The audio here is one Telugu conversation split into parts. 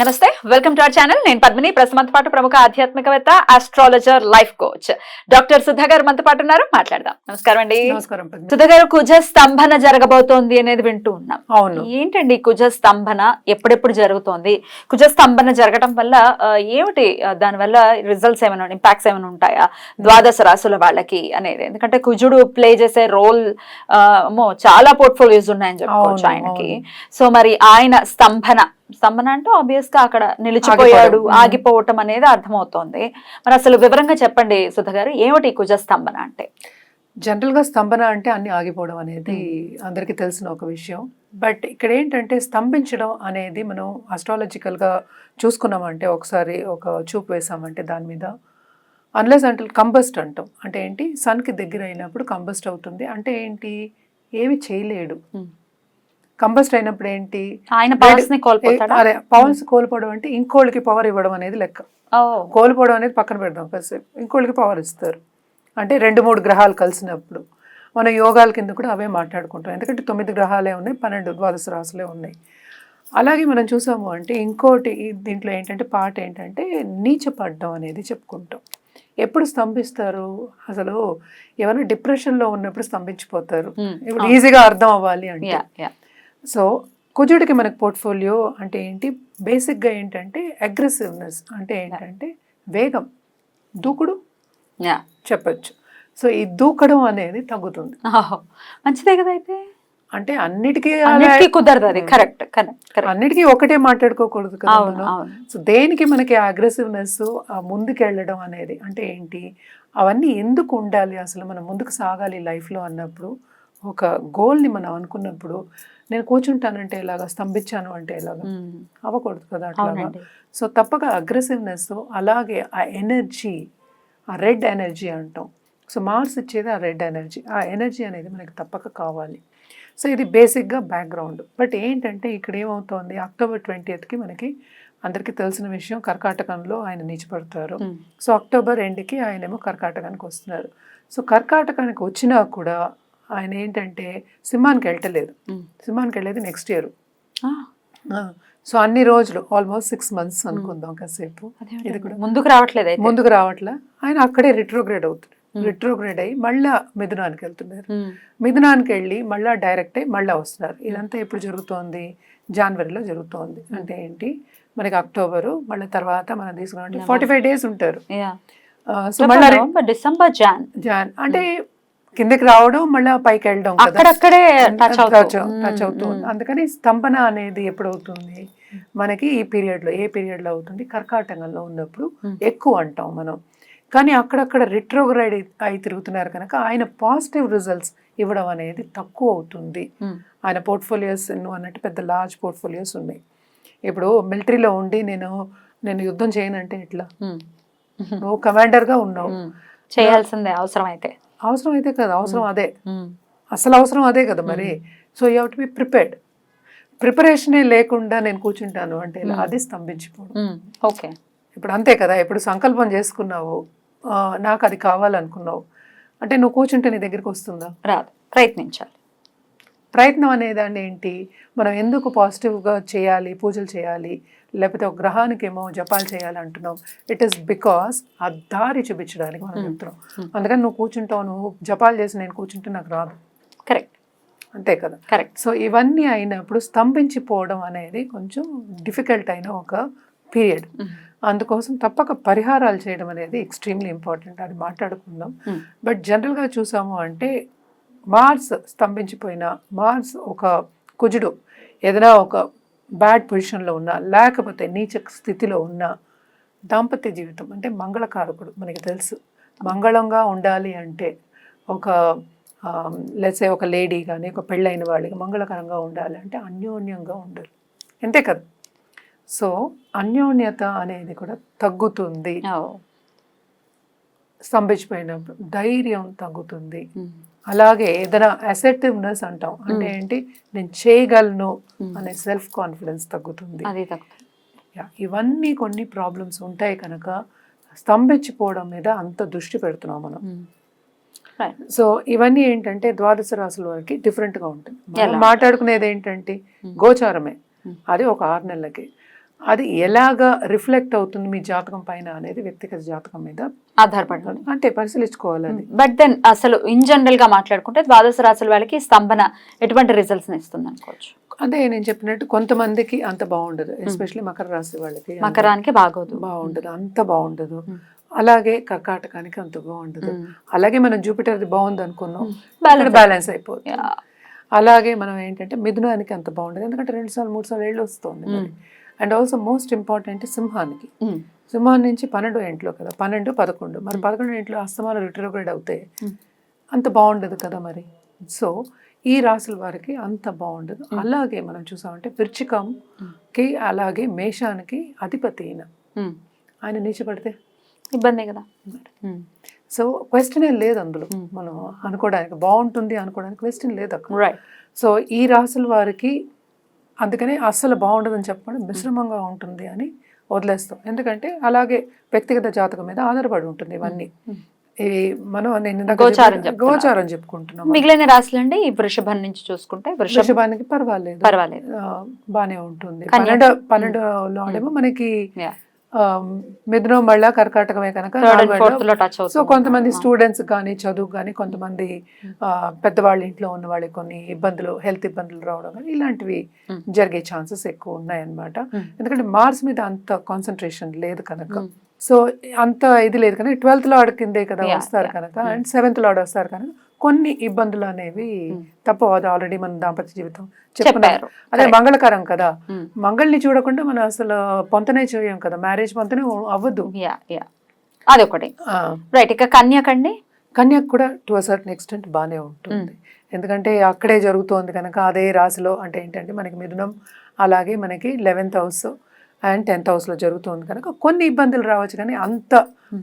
నమస్తే వెల్కమ్ టు అవర్ ఛానల్. నేను పద్మిని. ప్రస్తుతం పాటు ప్రముఖ ఆధ్యాత్మికవేత్త astrologer life coach doctor Sudha గారు మనతో పాటు ఉన్నారు. మాట్లాడదాం. నమస్కారం అండి. నమస్కారం. సుధా గారు కుజ స్తంభన జరగబోతోంది అనేది వింటూ ఉన్నాం. అవును. ఏంటండి కుజ స్తంభన ఎప్పుడెప్పుడు జరుగుతోంది? కుజ స్తంభన జరగటం వల్ల ఏమిటి? దానివల్ల రిజల్ట్స్ ఏమైనా ఇంపాక్ట్స్ ఏమైనా ఉంటాయా? ద్వాదశ రాసుల వాళ్ళకి అనేది. ఎందుకంటే కుజుడు ప్లే చేసే రోల్ చాలా పోర్ట్ఫోలియోస్ ఉన్నాయని చెప్పుకోవచ్చు ఆయనకి. సో మరి ఆయన స్తంభన స్తంభన అంటే ఆబ్వియస్గా అక్కడ నిలిచిపోయాడు. ఆగిపోవటం అనేది అర్థమవుతోంది. మరి అసలు వివరంగా చెప్పండి సుధ గారు ఏమిటి కుజ స్తంభన అంటే? జనరల్గా స్తంభన అంటే అన్ని ఆగిపోవడం అనేది అందరికీ తెలిసిన ఒక విషయం. బట్ ఇక్కడ ఏంటంటే స్తంభించడం అనేది మనం అస్ట్రాలజికల్గా చూసుకున్నామంటే ఒకసారి ఒక చూపు వేసామంటే దాని మీద. అన్లెస్ అంటే కంబస్ట్ అంటాం. అంటే ఏంటి? sun కి దగ్గర అయినప్పుడు కంబస్ట్ అవుతుంది. అంటే ఏంటి? ఏమి చేయలేడు. కంబస్ట్ అయినప్పుడు ఏంటి? ఆయన పవర్స్ని కోల్పోతాడా? అదే పవర్స్ కోల్పోవడం అంటే ఇంకోళ్ళకి పవర్ ఇవ్వడం అనేది లెక్క. కోల్పోవడం అనేది పక్కన పెడదాం కాసేపు ఇంకోళ్ళకి పవర్ ఇస్తారు. అంటే రెండు మూడు గ్రహాలు కలిసినప్పుడు. మన యోగాల కింద కూడా అవే మాట్లాడుకుంటాం. ఎందుకంటే తొమ్మిది గ్రహాలే ఉన్నాయి పన్నెండు ద్వాదశ రాసులే ఉన్నాయి. అలాగే మనం చూసాము అంటే ఇంకోటి దీంట్లో ఏంటంటే పాట ఏంటంటే నీచపడ్డం అనేది చెప్పుకుంటాం. ఎప్పుడు స్తంభిస్తారు? అసలు ఎవరైనా డిప్రెషన్లో ఉన్నప్పుడు స్తంభించిపోతారు. Hmm. ఇప్పుడు ఈజీగా అర్థం అవ్వాలి అంటే. సో కుజుడికి మనకు పోర్ట్ఫోలియో అంటే ఏంటి? బేసిక్గా ఏంటంటే అగ్రెసివ్నెస్ అంటే ఏంటంటే వేగం దూకుడు యా చెప్పొచ్చు. సో ఈ దూకడం అనేది తగ్గుతుంది. మంచిదే కదా అయితే? అంటే అన్నిటికీ కుదరదు అది కరెక్ట్ కరెక్ట్ అన్నిటికీ ఒకటే మాట్లాడుకోకూడదు కదా సో దేనికి మనకి అగ్రెసివ్నెస్ ముందుకు వెళ్ళడం అనేది అంటే ఏంటి? అవన్నీ ఎందుకు ఉండాలి అసలు మనం ముందుకు సాగాలి లైఫ్లో అన్నప్పుడు? ఒక గోల్ని మనం అనుకున్నప్పుడు నేను కూర్చుంటానంటే ఇలాగా స్తంభించాను అంటే ఇలాగా. అవ్వకూడదు కదా అట్లాగా? సో తప్పక అగ్రెసివ్నెస్ అలాగే ఆ ఎనర్జీ ఆ రెడ్ ఎనర్జీ అంటాం. సో మార్స్ ఇచ్చేది ఆ రెడ్ ఎనర్జీ ఆ ఎనర్జీ అనేది మనకి తప్పక కావాలి. సో ఇది బేసిక్గా బ్యాక్గ్రౌండ్ బట్ ఏంటంటే ఇక్కడ ఏమవుతోంది? అక్టోబర్ ట్వంటీయత్కి మనకి అందరికీ తెలిసిన విషయం కర్కాటకంలో ఆయన నిలిచిపడతారు. సో అక్టోబర్ ఎండ్కి ఆయనేమో కర్కాటకానికి వస్తున్నారు. సో కర్కాటకానికి వచ్చినా కూడా ఆయన ఏంటంటే సింహానికి వెళ్ళటలేదు. ఉమ్. సింహానికి వెళ్ళేది నెక్స్ట్ ఇయర్ సో అన్ని రోజులు ఆల్మోస్ట్ సిక్స్ మంత్స్ అనుకుందాం కాసేపు? ఇది కూడా. ముందుకు రావట్లేదు ముందుకు రావట్లే. ఆయన అక్కడే రిట్రోగ్రేడ్ అవుతుంది. రిట్రోగ్రేడ్ అయ్యి మళ్ళా మిథునానికి వెళ్తున్నారు. మిథునానికి వెళ్ళి మళ్ళా డైరెక్ట్ అయ్యి మళ్ళా వస్తున్నారు. ఇదంతా ఎప్పుడు జరుగుతోంది? జనవరిలో జరుగుతోంది. అంటే ఏంటి? మనకి అక్టోబరు మళ్ళీ తర్వాత మనం తీసుకున్నాం ఫార్టీ ఫైవ్ డేస్ ఉంటారు. సో మళ్ళీ డిసెంబర్ జాన్ జాన్ అంటే కిందకి రావడం మళ్ళీ పైకి వెళ్ళడం కదా. అక్కడక్కడే టచ్ అవుతుంది అందుకని స్తంభన అనేది ఎప్పుడు అవుతుంది? మనకి ఈ period లో ఏ period లో అవుతుంది? కర్కాటకంలో ఉన్నప్పుడు. ఎక్కువ అంటాం మనం. కానీ అక్కడక్కడ రిట్రోగ్రైడ్ అయి తిరుగుతున్నారు కనుక ఆయన పాజిటివ్ రిజల్ట్స్ ఇవ్వడం అనేది తక్కువ అవుతుంది. ఆయన పోర్ట్ఫోలియోస్ నువ్వు అన్నట్టు పెద్ద లార్జ్ పోర్ట్ఫోలియోస్ ఉన్నాయి. ఇప్పుడు మిలిటరీలో ఉండి నేను నేను యుద్ధం చేయనంటే ఎట్లా? నువ్వు కమాండర్గా ఉన్నావు. చేయాల్సిందే అవసరం అయితే అవసరం అయితే కదా అవసరం అదే. అసలు అవసరం అదే కదా మరి. So you have to be prepared. ప్రిపరేషనే లేకుండా నేను కూర్చుంటాను అంటే ఇలా. అది స్తంభించిపోవడం. ఓకే. ఇప్పుడు అంతే కదా ఇప్పుడు సంకల్పం చేసుకున్నావు నాకు అది కావాలనుకున్నావు. అంటే నువ్వు కూర్చుంటే నీ దగ్గరికి వస్తుందా? రాదు ప్రయత్నించాలి. ప్రయత్నం అనేదాన్ని ఏంటి? మనం ఎందుకు పాజిటివ్గా చేయాలి పూజలు చేయాలి? లేకపోతే ఒక గ్రహానికి ఏమో జపాలు చేయాలి అంటున్నాం ఇట్ ఈస్ బికాస్ ఆ దారి చూపించడానికి మనం. చెప్తున్నాం. అందుకని నువ్వు కూర్చుంటావు నువ్వు జపాలు చేసి నేను కూర్చుంటే నాకు రాదు. కరెక్ట్ అంతే కదా? కరెక్ట్ సో ఇవన్నీ అయినప్పుడు స్తంభించిపోవడం అనేది కొంచెం డిఫికల్ట్ అయిన ఒక పీరియడ్ అందుకోసం తప్పక పరిహారాలు చేయడం అనేది ఎక్స్ట్రీమ్లీ ఇంపార్టెంట్ అది మాట్లాడుకుందాం. బట్ జనరల్గా చూసాము అంటే మార్స్ స్తంభించిపోయిన మార్స్ ఒక కుజుడు ఏదైనా ఒక బ్యాడ్ పొజిషన్లో ఉన్నా లేకపోతే నీచ స్థితిలో ఉన్న దాంపత్య జీవితం అంటే మంగళకారకుడు మనకి తెలుసు. మంగళంగా ఉండాలి అంటే ఒక లెట్సే ఒక లేడీ కానీ ఒక పెళ్ళైన వాళ్ళకి మంగళకరంగా ఉండాలి అంటే అన్యోన్యంగా ఉండాలి. అంతే కదా? సో అన్యోన్యత అనేది కూడా తగ్గుతుంది. స్తంభించిపోయినప్పుడు ధైర్యం తగ్గుతుంది. అలాగే ఏదైనా అసెప్టివ్నెస్ అంటాం. అంటే. ఏంటి? నేను చేయగలను. అనే సెల్ఫ్ కాన్ఫిడెన్స్ తగ్గుతుంది. ఇవన్నీ కొన్ని ప్రాబ్లమ్స్ ఉంటాయి కనుక స్తంభించిపోవడం మీద అంత దృష్టి పెడుతున్నాం మనం. సో ఇవన్నీ ఏంటంటే ద్వాదశ రాశుల వారికి different గా ఉంటుంది? మాట్లాడుకునేది ఏంటంటే. గోచారమే. అది ఒక ఆరు నెలలకి. అది ఎలాగా రిఫ్లెక్ట్ అవుతుంది మీ జాతకం పైన అనేది వ్యక్తిగత జాతకం మీద ఆధారపడి అంటే పరిశీలించుకోవాలి అది. బట్ దెన్ అసలు ఇన్ జనరల్గా మాట్లాడుకుంటే ద్వాదశ రాశుల వాళ్ళకి స్తంభన ఎటువంటి రిజల్ట్స్ ఇస్తుంది అనుకోవచ్చు. అదే నేను చెప్పినట్టు కొంతమందికి అంత బాగుండదు. ఎస్పెషల్లీ మకర రాశి వాళ్ళకి మకరానికి బాగోదు. బాగుండదు. అంత బాగుండదు. మ్మ్. అలాగే కర్కాటకానికి అంత బాగుండదు. అలాగే మనం జూపిటర్ బాగుంది అనుకున్నాం. బ్యాలెన్స్ అయిపోతుంది. అలాగే మనం ఏంటంటే మిథునానికి అంత బాగుండదు. ఎందుకంటే రెండు సార్లు మూడు సార్లు ఏళ్ళు వస్తుంది. అండ్ ఆల్సో మోస్ట్ ఇంపార్టెంట్ సింహానికి. మ్మ్. సింహాన్ నుంచి పన్నెండు ఇంట్లో కదా పన్నెండు పదకొండు. మరి పదకొండు ఇంట్లో అస్తమానం రిట్రోగ్రేడ్ అవుతాయి మ్మ్. అంత బాగుండదు కదా మరి. సో ఈ రాసుల వారికి అంత బాగుండదు. అలాగే మనం చూసామంటే వృచ్చికంకి అలాగే మేషానికి అధిపతి మ్మ్. ఆయన నీచపడితే ఇబ్బంది కదా. సో క్వశ్చన్ లేదు అందులో. మనం అనుకోవడానికి బాగుంటుంది అనుకోవడానికి క్వశ్చన్ లేదు అక్కడ. సో ఈ రాసుల వారికి అందుకనే అస్సలు బాగుండదని చెప్పకుండా మిశ్రమంగా ఉంటుంది అని వదిలేస్తాం. ఎందుకంటే అలాగే వ్యక్తిగత జాతకం మీద ఆధారపడి ఉంటుంది ఇవన్నీ. మనం నేను గోచారం. గోచారం చెప్పుకుంటున్నాం మిగిలిన రాశులు అండి ఈ వృషభం నుంచి చూసుకుంటే వృషభం. వృషభానికి పర్వాలేదు. పర్వాలేదు. బానే ఉంటుంది. పన్నెండు పన్నెండులో మనకి మిథునం మళ్ళా కర్కాటకమే కనుక సో కొంతమంది స్టూడెంట్స్ కానీ చదువు కానీ కొంతమంది ఆ, పెద్దవాళ్ళ ఇంట్లో ఉన్న వాళ్ళకి కొన్ని ఇబ్బందులు హెల్త్ ఇబ్బందులు రావడం కానీ ఇలాంటివి Mm. జరిగే ఛాన్సెస్ ఎక్కువ ఉన్నాయన్నమాట Mm. ఎందుకంటే మార్స్ మీద అంత కాన్సన్ట్రేషన్ లేదు కనుక. సో అంత ఇది లేదు కనుక ట్వెల్త్లో ఆడకిందే కదా Yeah, వస్తారు. కనుక. అండ్ సెవెంత్లో ఆడ వస్తారు కనుక కొన్ని ఇబ్బందులు అనేవి. తప్పవు అది ఆల్రెడీ మన దాంపత్య జీవితం చెప్పారు. అదే. మంగళకరం కదా. మంగళని చూడకుండా మనం అసలు పొంతనే చేయం కదా. మ్యారేజ్ పొంతనే అవ్వదు యా యా. అదొకటి. రైట్ ఇక కన్యకండి కన్యాకు కూడా టు అ సర్టన్ ఎక్స్టెంట్ బాగానే ఉంటుంది. ఎందుకంటే అక్కడే జరుగుతోంది కనుక అదే రాశిలో అంటే ఏంటంటే మనకి మిథునం అలాగే మనకి లెవెన్త్ హౌస్ అండ్ టెన్త్ హౌస్లో జరుగుతుంది కనుక కొన్ని ఇబ్బందులు రావచ్చు కానీ అంత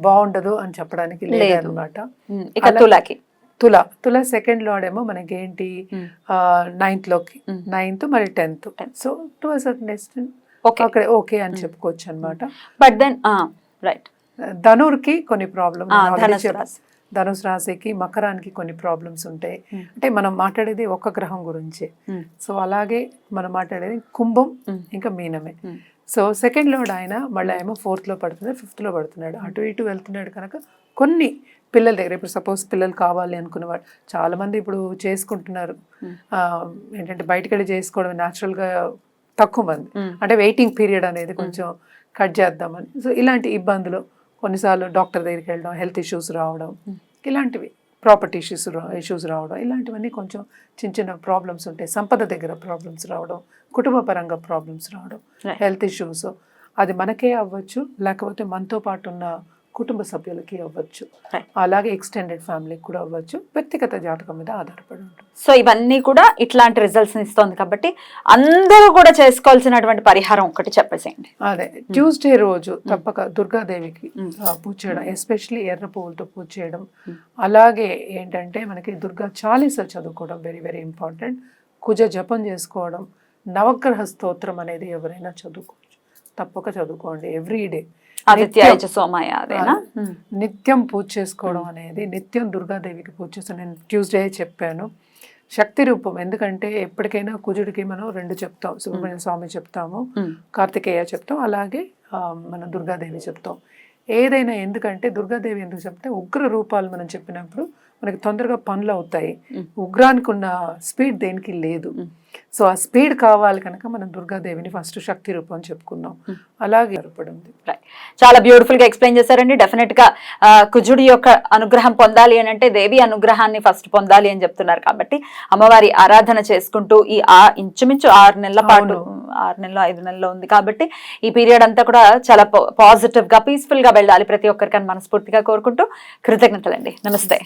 బాగుండదు అని చెప్పడానికి లేదు. లేదనమాట మ్మ్. ఇక అలా- తులకి. తుల తుల సెకండ్ లోడేమో మనకి ఏంటి. నైన్త్లోకి మ్మ్. నైన్త్ మరి tenth. So to certain extent okay అక్కడ ఓకే అని చెప్పుకోవచ్చు అనమాట బట్ దెన్ రైట్ ధనుర్కి కొన్ని ప్రాబ్లమ్ ధనుసు రాశి ధనుసు రాశికి మకరానికి కొన్ని ప్రాబ్లమ్స్ ఉంటాయి Hmm. అంటే మనం మాట్లాడేది ఒక్క గ్రహం గురించి. సో అలాగే మనం మాట్లాడేది కుంభం Hmm. ఇంకా మీనమే. సో సెకండ్ లోడ్ ఆయన మళ్ళీ ఏమో ఫోర్త్లో పడుతున్నాడు ఫిఫ్త్లో పడుతున్నాడు. అటు ఇటు వెళ్తున్నాడు కనుక కొన్ని పిల్లల దగ్గర ఇప్పుడు సపోజ్ పిల్లలు కావాలి అనుకునేవాడు చాలా మంది ఇప్పుడు చేసుకుంటున్నారు. Hmm. ఏంటంటే బయటకు వెళ్ళి చేసుకోవడం natural గా తక్కువ మంది. మ్మ్. అంటే వెయిటింగ్ పీరియడ్ అనేది కొంచెం కట్ చేద్దామని. సో ఇలాంటి ఇబ్బందులు కొన్నిసార్లు డాక్టర్ దగ్గరికి వెళ్ళడం హెల్త్ ఇష్యూస్ రావడం ఇలాంటివి. ప్రాపర్టీ ఇష్యూస్ ఇష్యూస్ రావడం ఇలాంటివన్నీ కొంచెం చిన్న చిన్న ప్రాబ్లమ్స్ ఉంటాయి సంపద దగ్గర ప్రాబ్లమ్స్ రావడం కుటుంబ పరంగా ప్రాబ్లమ్స్ రావడం. హెల్త్ ఇష్యూస్ అది మనకే అవ్వచ్చు లేకపోతే మనతో పాటు ఉన్న కుటుంబ సభ్యులకి అవ్వచ్చు. అలాగే ఎక్స్టెండెడ్ ఫ్యామిలీకి కూడా అవ్వచ్చు. వ్యక్తిగత జాతకం మీద ఆధారపడి ఉంటుంది. సో ఇవన్నీ కూడా ఇట్లాంటి రిజల్ట్స్ ఇస్తుంది కాబట్టి అందరూ కూడా చేసుకోవాల్సినటువంటి పరిహారం ఒకటి చెప్పేసేయండి. అదే ట్యూస్డే రోజు తప్పక దుర్గాదేవికి. ఆ, పూజ చేయడం ఎస్పెషలీ ఎర్ర పువ్వులతో పూజ చేయడం. అలాగే ఏంటంటే మనకి దుర్గా చాలీస చదువుకోవడం వెరీ వెరీ ఇంపార్టెంట్ కుజ జపం చేసుకోవడం నవగ్రహ స్తోత్రం అనేది ఎవరైనా చదువుకోవచ్చు తప్పక చదువుకోండి ఎవ్రీ డే సోమాయ అదేనా. నిత్యం పూజ చేసుకోవడం అనేది నిత్యం దుర్గాదేవికి పూజ చేస్తాను నేను ట్యూస్డే చెప్పాను. శక్తి రూపం ఎందుకంటే ఎప్పటికైనా కుజుడికి మనం రెండు చెప్తాం సుబ్రహ్మణ్య స్వామి చెప్తాము. కార్తికేయ చెప్తాం అలాగే మన దుర్గాదేవి చెప్తాం. ఏదైనా ఎందుకంటే దుర్గాదేవి ఎందుకు చెప్తే ఉగ్ర రూపాలు మనం చెప్పినప్పుడు మనకి తొందరగా పనులు అవుతాయి. ఉగ్రానికి ఉన్న స్పీడ్ దేనికి లేదు. సో ఆ స్పీడ్ కావాలి కనుక మనం దుర్గాదేవిని ఫస్ట్ శక్తి రూపం అని చెప్పుకున్నాం. Mm. అలాగే ఏర్పడింది. చాలా బ్యూటిఫుల్గా ఎక్స్ప్లెయిన్ చేశారండి. డెఫినెట్గా ఆ, కుజుడి యొక్క అనుగ్రహం పొందాలి అని అంటే దేవి అనుగ్రహాన్ని ఫస్ట్ పొందాలి అని చెప్తున్నారు కాబట్టి అమ్మవారి ఆరాధన చేసుకుంటూ ఈ ఆ ఇంచుమించు ఆరు నెలల పాటు. ఆరు నెలలు ఐదు నెలలు ఉంది కాబట్టి ఈ పీరియడ్ అంతా కూడా చాలా పాజిటివ్గా పీస్ఫుల్గా వెళ్ళాలి ప్రతి ఒక్కరికని మనస్ఫూర్తిగా కోరుకుంటూ కృతజ్ఞతలండి. నమస్తే.